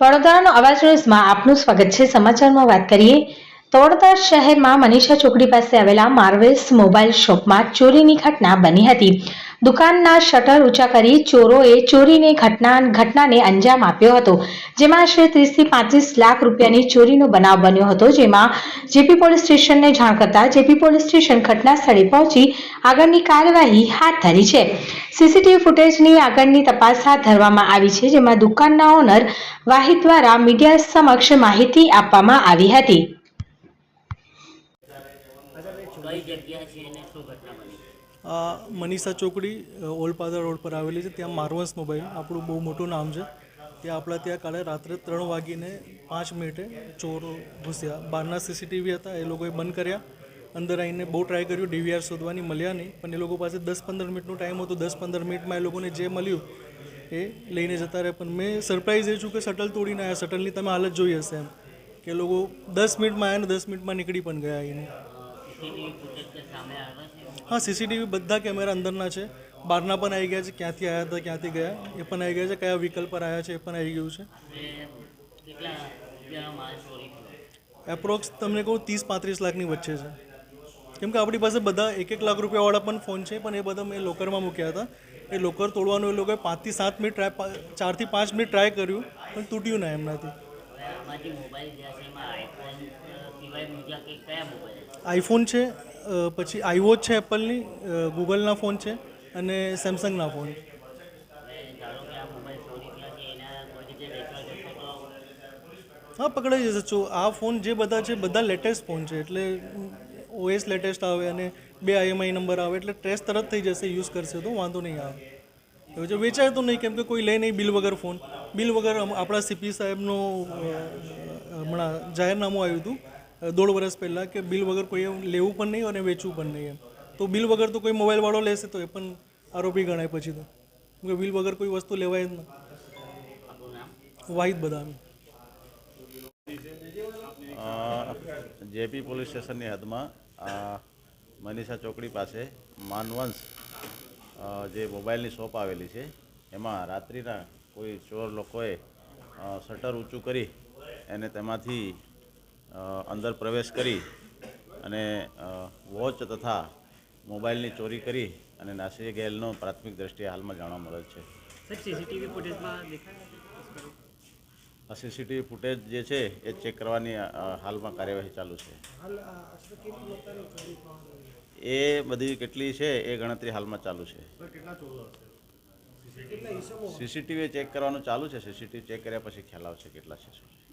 વડોદરાનો અવાજ ન્યૂઝમાં આપનું સ્વાગત છે. સમાચારમાં વાત કરીએ તો વડોદરા શહેરમાં મનીષા ચોકડી પાસે આવેલા માર્વેલ્સ મોબાઈલ શોપમાં ચોરીની ઘટના બની હતી. દુકાનના શટર ઊંચા કરી ચોરોએ ચોરીની ઘટના ઘટનાને અંજામ આપ્યો હતો, જેમાં આશરે ત્રીસથી પાંત્રીસ લાખ રૂપિયાની ચોરીનો બનાવ બન્યો હતો, જેમાં જેપી પોલીસ સ્ટેશનને જાણ કરતા જેપી પોલીસ સ્ટેશન ઘટના સ્થળે પહોંચી આગળની કાર્યવાહી હાથ ધરી છે. સીસીટીવી ફૂટેજની આગળની તપાસ હાથ ધરવામાં આવી છે જેમાં દુકાનના ઓનર વાહિદ દ્વારા મીડિયા સમક્ષ માહિતી આપવામાં આવી હતી. મનીષા ચોકડી ઓલપાદર રોડ પર આવેલી છે. ત્યાં માર્વન્સ મોબાઈલ આપણું બહુ મોટું નામ છે. ત્યાં આપણા ત્યાં કાલે રાત્રે ત્રણ વાગીને પાંચ મિનિટે ચોર ઘૂસ્યા. બહારના સીસીટીવી હતા એ લોકોએ બંધ કર્યા. અંદર આવીને બહુ ટ્રાય કર્યું ડીવીઆર શોધવાની મળ્યા નહીં. પણ એ લોકો પાસે દસ પંદર મિનિટનો ટાઈમ હતો. દસ પંદર મિનિટમાં એ લોકોને જે મળ્યું એ લઈને જતા રહ્યા. પણ મેં સરપ્રાઈઝ એ છું કે શટલ તોડીને આવ્યા શટલની તમે હાલત જોઈ હશે એમ. કે લોકો દસ મિનિટમાં આવ્યા ને દસ મિનિટમાં નીકળી પણ ગયા એને હા સીસીટીવી બધા કેમેરા અંદરના છે. બહારના પણ આવી ગયા છે. ક્યાંથી આવ્યા હતા, ક્યાંથી ગયા? એ પણ આવી ગયા છે. કયા વ્હીકલ પર આવ્યા છે એ પણ આવી ગયું છે. એપ્રોક્સ તમને કહું, ત્રીસ પાંત્રીસ લાખની વચ્ચે છે. કેમ કે આપણી પાસે બધા એક એક લાખ રૂપિયાવાળા પણ ફોન છે પણ એ બધા મેં લોકરમાં મૂક્યા હતા. એ લોકર તોડવાનું એ લોકોએ પાંચથી સાત મિનિટ ટ્રાય ચારથી પાંચ મિનિટ ટ્રાય કર્યું પણ તૂટ્યું ના એમનાથી. આઈફોન છે પછી આઈવોચ છે એપલની ગૂગલના ફોન છે અને સેમસંગના ફોન. હા પકડાઈ જશે. જો આ ફોન જે બધા છે બધા લેટેસ્ટ ફોન છે એટલે ઓએસ લેટેસ્ટ આવે અને બે આઈએમઆઈ નંબર આવે એટલે ટ્રેસ તરત થઈ જશે યુઝ કરશે તો વાંધો નહીં આવે. હવે જો વેચાય તો નહીં, કેમ કે કોઈ લે નહીં બિલ વગર ફોન બિલ વગર આપણા સીપી સાહેબનો હમણાં જાહેરનામું આવ્યું હતું દોઢ વર્ષ પહેલાં કે બિલ વગર કોઈ લેવું પણ નહીં અને વેચવું પણ નહીં એમ. તો બિલ વગર તો કોઈ મોબાઈલવાળો લેશે તો એ પણ આરોપી ગણાય પછી તો. કે બિલ વગર કોઈ વસ્તુ લેવાય જ નહીં વાહિદ બદામી. જેપી પોલીસ સ્ટેશનની હદમાં મનીષા ચોકડી પાસે માનવંશ જે મોબાઈલની શોપ આવેલી છે, એમાં રાત્રિના કોઈ ચોર લોકોએ શટર ઊંચું કરી અને તેમાંથી અંદર પ્રવેશ કરી અને વોચ તથા મોબાઈલની ચોરી કરી અને નાસી ગયેલનો પ્રાથમિક દ્રષ્ટિએ હાલમાં જાણવા મળે છે? સીસીટીવી ફૂટેજ જે છે એ ચેક કરવાની હાલમાં કાર્યવાહી ચાલુ છે. એ બધી કેટલી છે એ ગણતરી હાલમાં ચાલુ છે. સીસીટીવી ચેક કરવાનું ચાલુ છે સીસીટીવી ચેક કર્યા પછી ખ્યાલ આવશે કેટલા છે શું છે.